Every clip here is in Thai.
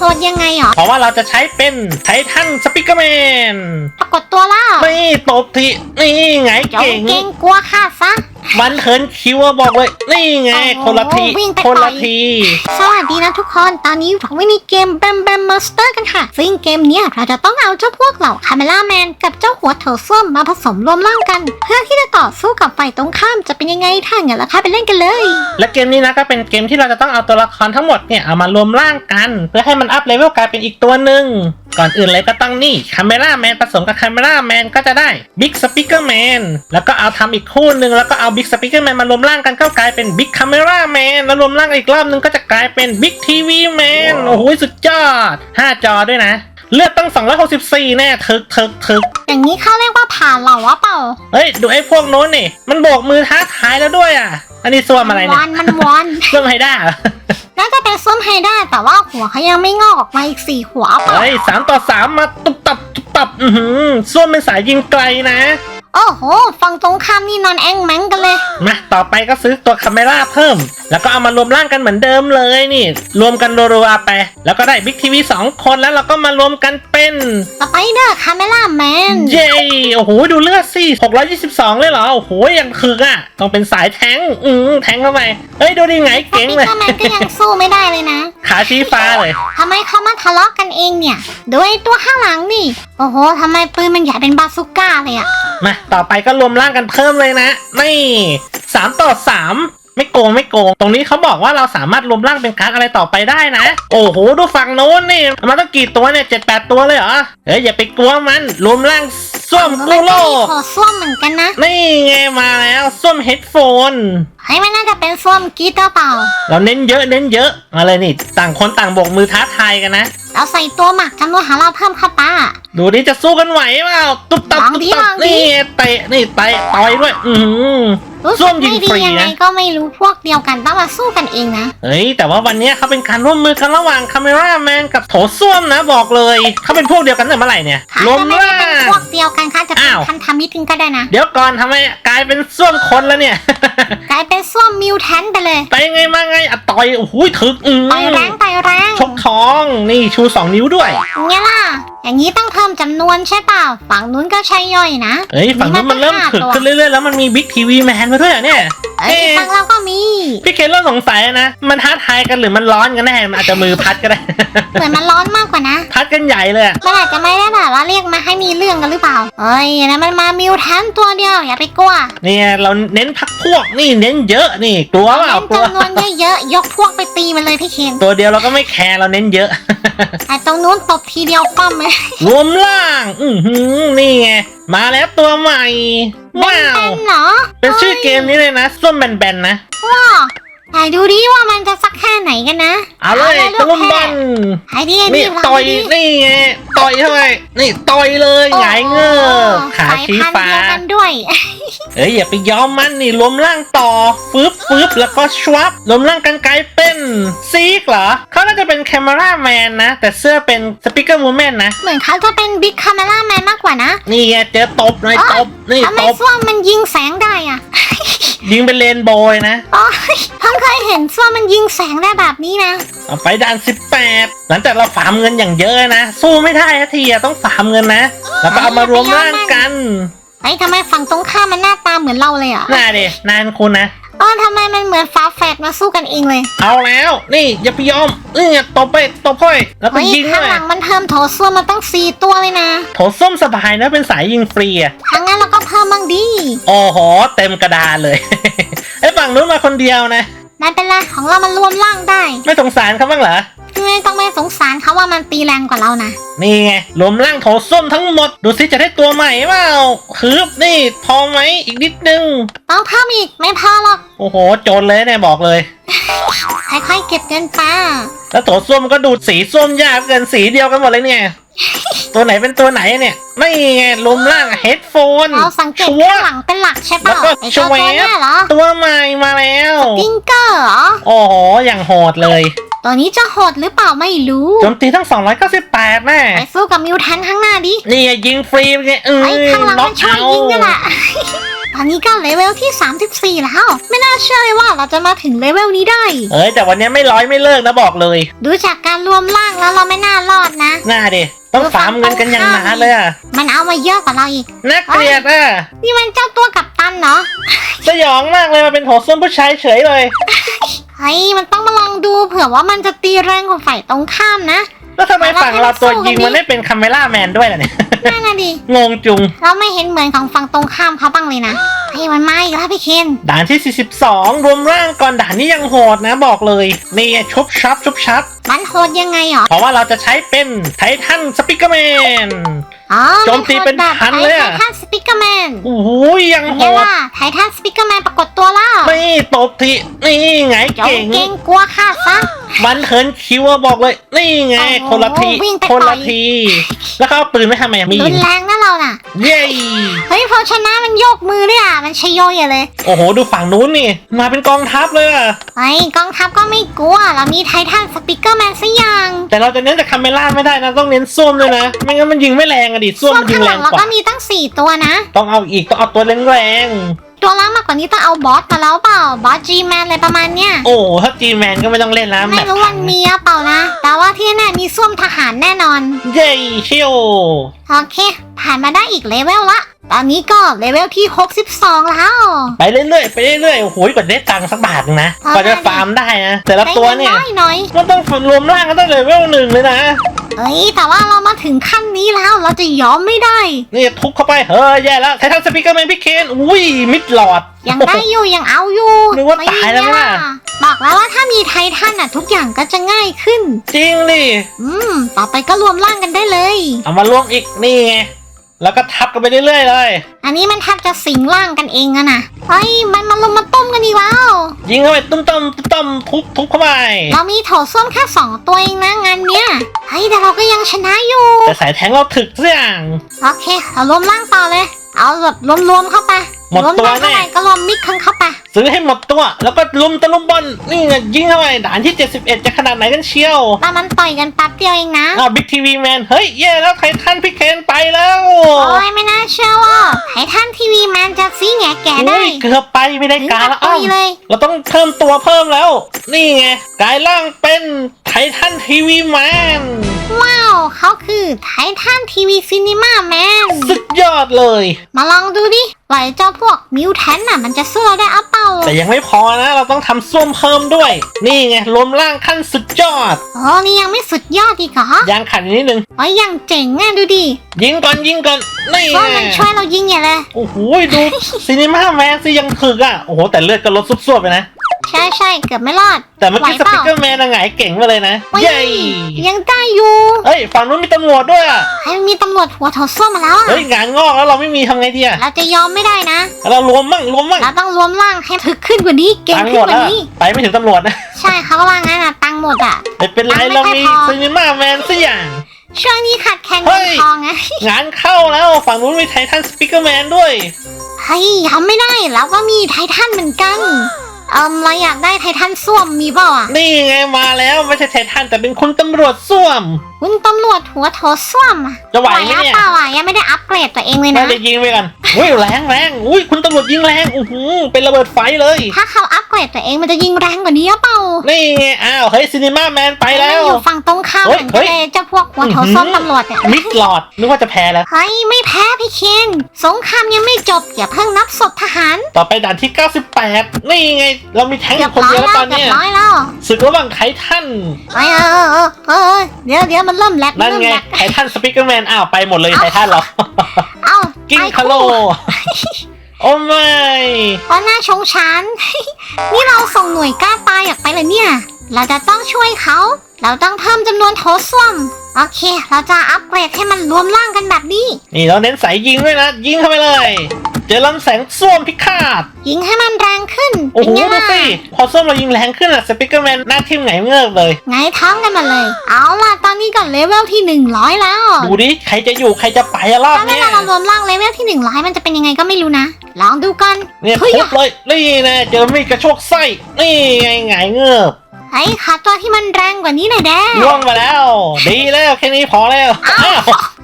โหดยังไงหรอ เพราะว่าเราจะใช้เป็นไททันสปิกเกอร์แมนปรากฏตัวแล้วนี่ตบทีนี่ไงจงเก่งเก่งกลัวข้าซะ มันเทินคิวอะบอกเลย นี่ไงโอ้โหคนละทีวิ่งไปคนละต่อยที สวัสดีนะทุกคน ตอนนี้อยู่กับวินีเกมแบมแบมมาสเตอร์กันค่ะ ซึ่งเกมเนี้ยเราจะต้องเอาเจ้าพวกเหล่าคาเมล่าแมนกับเจ้าหัวเถาส้วมมาผสมรวมร่างกัน เพื่อที่จะต่อสู้กับฝ่ายตรงข้ามจะเป็นยังไงถ้าอย่างนั้นล่ะค่ะไปเล่นกันเลย และเกมนี้นะก็เป็นเกมที่เราจะต้องเอาตัวละครทั้งหมดเนี่ยเอามารวมร่างกัน เพื่อให้มันอัพเลเวลกลายเป็นอีกตัวหนึ่ง ก่อนอื่นเลยก็ต้องนี่คาเมล่าแมนผสมกับคาเมล่าแมนก็จะได้บิ๊กสปิเกอร์แมนแล้วก็เอาทำอีกคู่หนึ่งแล้วก็เอาบิ๊กสปิเกอร์แมนมารวมร่างกันก็กลายเป็นบิ๊กคาเมล่าแมนแล้วรวมร่างอีกรอบหนึงก็จะกลายเป็นบิ๊กทีวีแมนโอ้โหสุดยอด 5 จอด้วยนะ เลือดตั้ง264แน่ถึกถึกถึกอย่างนี้เขาเรียกว่าผ่านเหล่าวะเปล่าเฮ้ยดูไอ้พวกโน้นนี่ มันโบกมือท้าทายแล้วด้วยอะ อันนี้ส้วมอะไรวเนี่อยนมันวอนส้วมไฮด้าเหรอน่าจะเป็นส้มไฮได้แต่ว่าหัวเขายังไม่งอกออกมาอีกสี่หัวเปล่าเฮ้ยสามต่อสามมาตุบตับตุบตับอือหือส้วมเป็นสายยิงไกลนะ โอ้โห ฝั่งตรงข้ามนี่นอนแองแมงกันเลย มาต่อไปก็ซื้อตัวคาเมล่าเพิ่ม แล้วก็เอามารวมร่างกันเหมือนเดิมเลยนี่ รวมกันรัวๆไป แล้วก็ได้บิ๊กทีวีสองคนแล้วเราก็มารวมกันเป็นสไปเดอร์คาเมล่าแมน เย้โอ้โห ดูเลือดสิ622 เลยเหรอ โอ้โหยังคึกอะ ต้องเป็นสายแทงค์อืมแทงเข้าไปเฮ้ย ดูดิไงสเก่งปิเลยเกอร์แมนก็ยังสู้ไม่ได้เลยนะ ขาชี้ฟ้าเลยทำไมเขามาทะเลาะกันเองเนี่ยดูไอ้ตัวข้างหลังนี่ โอ้โหทำไมปืนมันใหญ่เป็นบาซูก้าเลยอะมาต่อไปก็รวมร่างกันเพิ่มเลยนะนี่สามต่อสามไม่โกงไม่โกง ตรงนี้เขาบอกว่าเราสามารถรวมร่างเป็นการ์ดอะไรต่อไปได้นะ โอ้โหดูฝั่งโน้นนี่ มันต้องกี่ตัวเนี่ยเจ็ดแปดตัวเลยเหรอเฮ้ยอย่าไปกลัวมันรวมร่างส้วมกูโลกขอส้วมเหมือนกันนะ นี่ไงมาแล้วส้วมเฮดโฟนเฮ้ยมันน่าจะเป็นส้วมกรีดหรือเปล่า เราเน้นเยอะเน้นเยอะมาเลยนี่ ต่างคนต่างโบกมือท้าทายกันนะ เราใส่ตัวหมักจำนวนหาเราเพิ่มเข้าไปอะดูนี่จะสู้กันไหวเปล่าตุ๊บตับลองตุ๊บดิตัลบองดิ นี่เตะนี่เตะต่อยด้วย อือหือ รู้ส้สึวกมยิงไม่ดีฟรียังไงนะก็ไม่รู้พวกเดียวกันต้องมาสู้กันเองนะ เฮ้ยแต่ว่าวันนี้เขาเป็นการร่วมมือกันระหว่างคาเมราแมนกับโถส้วมนะบอกเลยเขาเป็นพวกเดียวกันตั้งแต่เมื่อไหร่เนี่ยค่ะรวมจะไม่ร่าได้เป็นง พวกเดียวกันค่ะจะเป็นอ้าว พันธมิตรกันก็ได้นะ เดี๋ยวก่อนทำไมกลายเป็นส้วมคนแล้วเนี่ย กลายเป็นส้วมมิวแทนไปเลยไปไงมาไงอะต่อยโอ้โหถึกอืมไปแรงไปแรงชกท้องนี่ชูสองนิ้วด้วยเนี่ยล่ะ อย่างนี้ต้องเพิ่มจำนวนใช่เปล่าฝั่งนู้นก็ใช้ย่อยนะเฮ้ยฝั่งนู้นมันเริ่มถึกขึ้นเรื่อยๆแล้วมันมีบิ๊กทีวีแมนมาด้วยเหรอเนี่ย เอ้ยเอ๊ะฝั่งเราก็มี พี่เคนเริ่มสงสัยนะ มันท้าทายกันหรือมันร้อนกันแน่ มันอาจจะมือพัดก็ได้ เหมือนมันร้อนมากกว่านะ พัดกันใหญ่เลยอะมันอาจจะไม่ได้แบบว่าเรียกมาให้มีเรื่องกันหรือเปล่า เอ้ยนะมันมามิวแทนตัวเดียวอย่าไปกลัว เนี่ยเราเน้นพักพวกนี่เน้นเยอะนี่กลัวเปล่าเน้นกลัวจำนวนเยอะๆยกพวกไปตีมันเลยพี่เคนตัวเดียวเราก็ไม่แคร์เราเน้นเยอะแต่ตรงนู้นตบทีเดียวป้อมเลยรวมล่าง อือหือนี่ไง มาแล้วตัวใหม่ ว้าว เป็นเหรอเป็นชื่อเกมนี้เลยนะส้มแบนๆนะว้าว ไหนดูดิว่ามันจะสักแค่ไหนกันนะเอาเลยลูตะกลุมบอลไอ้ดิไอ้ดินี่ลงต่อยดินี่ไงต่อยเท่าไหร่นี่ต่อยเลยหงายเงือกขาสายชี้พันธุ์ฟ้าเดียวกันด้วยเอ้ยอย่าไปยอมมันนี่รวมร่างต่อฟึบฟึบแล้วก็ชวับรวมร่างกันกลายเป็นซีกเหรอเขาน่าจะเป็นแคม e ราแมนนะ แต่เสื้อเป็นสปิเกอร์วูแมนนะเหมือนเขาจะเป็นบิ๊กคาเมล่าแมนมากกว่านะ นี่ไงเจอตบหน่อยตบนี่ทำไมตบส้วมมันยิงแสงได้อะ ยิงเป็นเลนโบยนะ อ๋อเพิ่งเคยเห็นส้วมมันยิงแสงได้แบบนี้นะ เอาไปด่าน 18 หลังจากเราฟาร์มเงินอย่างเยอะนะ สู้ไม่ได้ทัทีอะต้องฟาร์มเงินนะ แล้วก็เอามารวมร่างกันไอ้ยทำไมฝั่งตรงข้ามมันหน้าตาเหมือนเราเลยอะ น่าดินานคุณนะ เออทำไมมันเหมือนฟ้าแฝดมาสู้กันเองเลยเอาแล้ว นี่อย่าไปยอมเอ้ยตบไปตบค่อย แล้วก็เฮ้ยยิงข้างด้วยหลังมันเพิ่มโถส้วมมาตั้งสี่ตัวเลยนะโถส้มสบายนะเป็นสายยิงฟรีอะทางนั้นเราก็เพิ่มบ้างดีโอ้โหเต็มกระดานเลย ไอ้ฝั่งนู้นมาคนเดียวนะ ไม่เป็นไรของเรามันรวมร่างได้ ไม่สงสารเขาบ้างเหรอ ไม่ต้องไม่สงสารเขาว่ามันตีแรงกว่าเรานะ นี่ไงรวมร่างโถส้มทั้งหมด ดูสิจะได้ตัวใหม่เปล่าคืบนี่พอไหมอีกนิดนึง ต้องเพิ่มอีกไม่พอหรอก โอ้โห โจรเลยเนี่ยบอกเลย ค่อยๆเก็บเงินป้า แล้วโถส้วมก็ดูดสีส้มยากเกินสีเดียวกันหมดเลยเนี่ย ตัวไหนเป็นตัวไหนเนี่ย ไม่ไงรวมร่างเฮดโฟนเราสังเกตชัวข้างหลังเป็นหลักใช่แล้วเปล่าก็ไอ้เจ้าชเวตัวฟเนี้ยเหรอ ตัวใหม่มาแล้ว ติงเกอร์เหรอ โอ้โห อย่างโหดเลย ตัวนี้จะโหดหรือเปล่าไม่รู้โจมตีทั้ง 298แน่ไปสู้กับมิวแทนข้างหน้าดินี่ไงยิงฟรีไงเออไอ้ข้างหลังน็อมักนช่วยเอายิงกันแหละ ตอนนี้ก็เลเวลที่ 34 แล้ว ไม่น่าเชื่อเลยว่าเราจะมาถึงเลเวลนี้ได้ เอ้ยแต่วันนี้ไม่ร้อยไม่เลิกนะบอกเลย ดูจากการรวมร่างแล้วเราไม่น่ารอดนะ หน้าดิต้องฟาร์มเงินกันอย่างหนาเลยอะมันเอามาเยอะกว่าเราอีกน่าเกลียดอะนี่มันเจ้าตัวกับตันเนาะสยองมากเลยมาเป็นโถส้วมผู้ชายเฉยเลย เฮ้ยมันต้องมาลองดูเผื่อว่ามันจะตีแรงกว่าฝ่ายตรงข้ามนะ แล้วทำไมฝั่งเราตัวยิงมันไม่เป็นคาเมล่าแมนด้วยล่ะเนี่ย นั่นน่ะดิ งงจุง เราไม่เห็นเหมือนของฝั่งตรงข้ามเขาบ้างเลยนะเฮ้ยมันมาอีกแล้วพี่เคนด่านที่ 42 รวมร่างก่อนด่านนี้ยังโหดนะบอกเลย นี่ชุบชับชุบชับมันโหดยังไงหรอ เพราะว่าเราจะใช้เป็นไททันสปิเกอร์แมน อ๋อโจมตีเป็นพันเลยอะไททันสปิเกอร์แมนโอ้โหยังโหเนี่ยดล่ะไททันสปิเกอร์แมนปรากฏตัวแล้วนี่ตบทีนี่ไงเจ้าเก่ง เก่งกลัวข้าซะ มันเถินคิวอะบอกเลย นี่ไงโอ้โหคนละทีวิ่งไปคนต่ละอย ที แล้วก็เอาปืนไม่ทำไมอะมีรุนแรงนะเราน่ะ เย้เฮ้ยพอชนะมันโยกมือด้วยอะ มันชยโยอย่าเลยโอ้โห ดูฝั่งนู้นนี่ มาเป็นกองทัพเลยอะเฮ้ยกองทัพก็ไม่กลัว เรามีไททันสปิเกอร์แมนซะอย่าง แต่เราจะเน้นจากคาเมล่าไม่ได้นะ ต้องเน้นส้วมเลยนะ ไม่งั้นมันยิงไม่แรงอะดิส้วมส่วนมันยิข้างงแรหลังงเรากว่า ก็มีตั้งสี่ตัวนะ ต้องเอาอีกต้องเอาตัวแรงตัวล่างมากกว่านี้ต้องเอาบอสมาแล้วเปล่า บอสจีแมนอะไรประมาณเนี้ย ๆโอ้ถ้าจีแมนก็ไม่ต้องเล่นแล้วไม่แบบรู้วันมีหรือเปล่านะ แต่ว่าที่แน่มีส้วมทหารแน่นอน เย้เชียวโอเค ผ่านมาได้อีกเลเวลละ ตอนนี้ก็เลเวลที่ 62 แล้ว ไปเรื่อยๆไปเรื่อยๆโอ้โหกว่าจะได้ตังค์สักบาทนึงนะเอากว่าจะได้ดิฟาร์มได้นะแต่ละตัวเนี่ยได้งิน้อยมันต้องรวมร่างกันตั้งเลเวลหนึ่งเลยนะๆ เอ้ย แต่ว่าเรามาถึงขั้นนี้แล้วเราจะยอมไม่ได้ นี่ทุบเข้าไปเฮ้ยแย่แล้วไททันสปีกเกอร์แมนพี่เคนอุ้ยมิดหลอด ยังได้อยู่ ยังเอาอยู่นึกว่าตายแล้วนะบอกแล้วว่าถ้ามีไททันอะทุกอย่างก็จะง่ายขึ้น จริงดิอืม ต่อไปก็รวมร่างกันได้เลย เอามารวมอีกนี่ไงแล้วก็ทับกันไปเรื่อยๆเลย อันนี้มันแทบจะสิงร่างกันเองอะนะ เฮ้ยมันมาลงมาต้มกันอีกแล้ว ยิงเข้าไปตุ้มๆตุ้มๆทุบทุบเข้าไป เรามีโถส้วมแค่สองตัวเองนะงานเนี้ยเฮ้ยแต่เราก็ยังชนะอยู่ แต่สายแทงเราถึกเสียง โอเค เรารวมร่างต่อเลย เอาแบบรวมๆเข้าไปหมดรวมตัวได้เท่าไหร่แน่ ก็รวมมิกเข้าเข้าไป ซื้อให้หมดตัว แล้วก็ลุมตะลุมบอลนี่ไงยิงเข้าไปด่านที่ 71 จะขนาดไหนกันเชียวแล้วมันต่อยกันแป๊บเดียวเองนะอ้าวบิ๊กทีวีแมนเฮ้ยแย่แล้วไททันพี่เคนไปแล้วโอ้ยไม่น่าเชื่อว่าไททันทีวีแมนจะซีแงแก่ได้อุ้ยเกือบไปไม่ได้ถึงการกับแล้วตุอ้าวยเลยเราต้องเพิ่มตัวเพิ่มแล้ว นี่ไงกลายร่างเป็นไททันทีวีแมนว้าว เขาคือไททันทีวีซีนีมาแมนสุดยอดเลย มาลองดูดิไหวเจ้าพวกมิวแทนน่ะ มันจะสู้เราได้อะเปล่าแต่ยังไม่พอนะ เราต้องทำส้วมเพิ่มด้วย นี่ไงรวมร่างขั้นสุดยอดโอ้นี่ยังไม่สุดยอดอีกเหรอยางขันนิดนึงโอ้ยยังเจ๋งอะดูดิยิงก่อนยิงก่อนนี่ก็ไงมันช่วยเรายิงอย่าเลยโอ้โหดูซีนีมาแมนสิยังถึกอะโอ้โหแต่เลือดก็ลดซุบๆไปนะ ใช่ใช่เกือบไม่รอดแต่เมื่อกี้ไหสวเปปิล่าเกอร์แมนอะหงายเก่งมาเลยนะเฮ้ยเย้ยังได้อยู่เฮ้ยฝั่งนู้นมีตำรวจด้วยอะให้มันมีตำรวจหัวโถส้วมมาแล้วอะเฮ้ยงานงอกแล้วเราไม่มีทำไงดีอะเราจะยอมไม่ได้นะ เรารวมมั่งรวมมั่งเราต้องรวมร่างให้ถึกขึ้นกว่านี้ เก่งตังค์ขึ้หมนดกว่าแล้วนี้ ไปไม่ถึงตำรวจนะใช่เขาก็ว่างั้นอะตังค์หมดอะไม่เป็นไรตังค์ไม่เราค่อยมีพอซีนีมาแมนสักอย่าง ช่วงนี้ขาดแคลนเฮ้เงินยทองไงงานเข้าแล้วฝั่งนู้นมีไททันสปิเกอร์แมนด้วย เฮ้ยยอมไม่ได้เราก็มีไททันเหมือนกัน เอิมเราอยากได้ไททันส้วมมีเปล่าอะนี่ไงมาแล้วไม่ใช่ไททันแต่เป็นคุณตำรวจส้วม คุณตำรวจหัวโถส้วมอะจะไหวไหมอะเนี่ย เปล่าอะยังไม่ได้อัปเกรดตัวเองเลยน่านะ จะยิงไปกันอุ้ยแรงแรงอุ้ยคุณตำรวจยิงแรงอู้หูเป็นระเบิดไฟเลย ถ้าเขาอัปเกรดตัวเองมันจะยิงแรงกว่านี้หรือเปล่านี่ไงอ้าวเฮ้ยซีนีมาแมนไปแล้มันวอยู่ฝั่งตรงข้ามเฮ้เหยมือนกันเลยเจ้าพวกหัวโถส้วมอื้อหือตำรวจเนี่ย มิดหลอดนึกว่าจะแพ้แล้ว เฮ้ยไม่แพ้พี่เคนสงครามยังไม่จบอย่าเพิ่งนับศพทหาร ต่อไปด่านที่ 98 นี่ไงเรามีแทงค์อเกือบยู่คนร้อเดียยวแล้วแล้ตวอนเกือเนี้บยร้อยแล้วศึกระหว่างไททันเอ้ยเออเออเออเออเดี๋ยวเดี๋ยวมันเริ่มแลกนั่นเริ่มไงแลกไททันสปิเกอร์แมนอ้าวไปหมดเลยไททันเรา เอ้ากิ้งไปคาโล โอ้ไม่ เพราะหน้าชงชัน นี่เราส่งหน่วยกล้าตายอยากไปเลยเนี่ย เราจะต้องช่วยเขา เราต้องเพิ่มจำนวนโถส้วม โอเค เราจะอัปเกรดให้มันรวมร่างกันแบบนี้ นี่เราเน้นสายยิงด้วยนะ ยิงเข้าไปเลย เจอลำแสงส้วมพิฆาต ยิงให้มันแรงขึ้นโอ้เป็นโหไงดูล่ะสิ พอส้วมเรายิงแรงขึ้นอะสปิเกอร์แมนหน้าทิ่มไหงเงือกเลย ไงท้องกันมาเลย เอาล่ะตอนนี้ก็เลเวลที่ 100 แล้ว ดูดิ ใครจะอยู่ใครจะไปอะรอบถ้าเวเนี้ยลาเรารวมร่างเลเวลที่ 100 มันจะเป็นยังไงก็ไม่รู้นะ ลองดูกันเนี่ยเฮ้ยทุบเลย นี่นะเจอมีดกระโชกไส้ นี่ไงไงเงือกไอ้ขาตัวที่มันแรงกว่านี้หน่อยแด้ล่วงมาแล้ว ดีแล้วแค่นี้พอแล้วอ้าว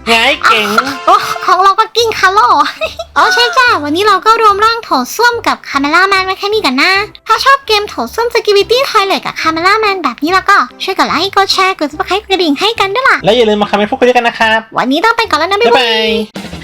ไงเก่งโอ้ของเราก็กิ้งคาร์โลโอใช่จ้าวันนี้เราก็รวมร่างโถส้วมกับคาเมล่าแมนไว้แค่นี้กันนะ ถ้าชอบเกมโถส้วมสกิบิตี้ทอยเลกับคาเมล่าแมนแบบนี้แล้วก็ ช่วยกดไลค์กดแชร์กดซับสไครต์กระดิ่งให้กันด้วยล่ะ แล้วอย่าลืมมาคอมเมนต์พูดคุยด้วยกันนะครับ วันนี้ต้องไปก่อนแล้วนะบ๊าบ๊ายยบาบายย